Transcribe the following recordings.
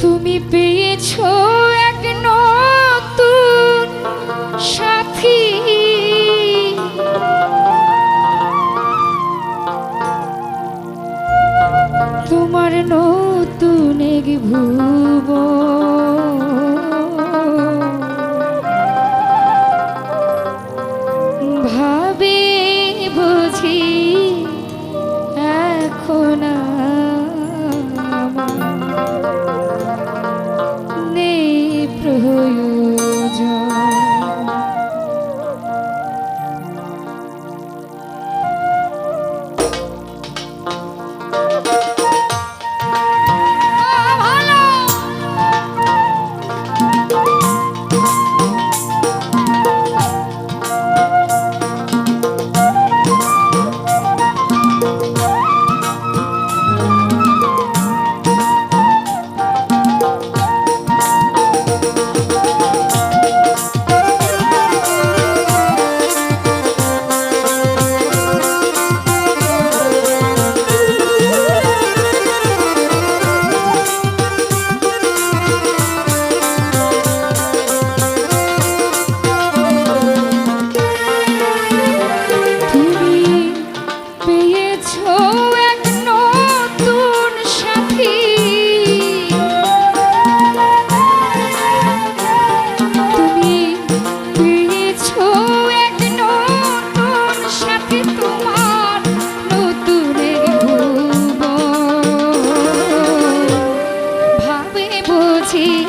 তুমি পেয়েছ guarantee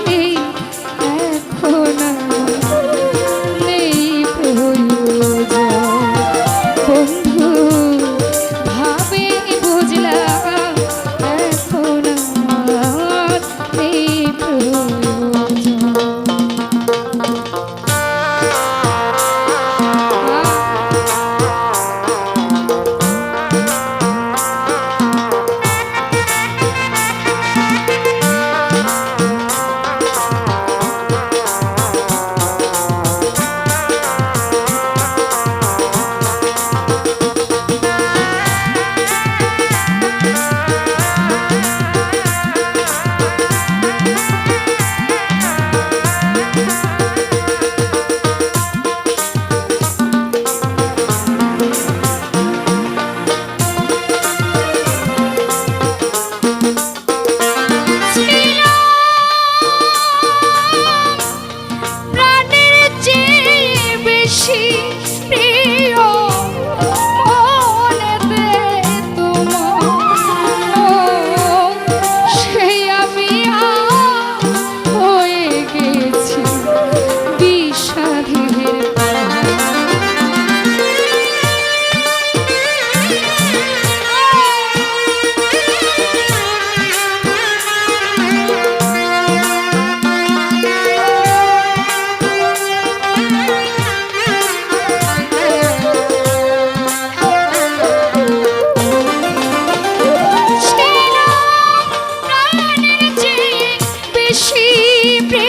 বেশি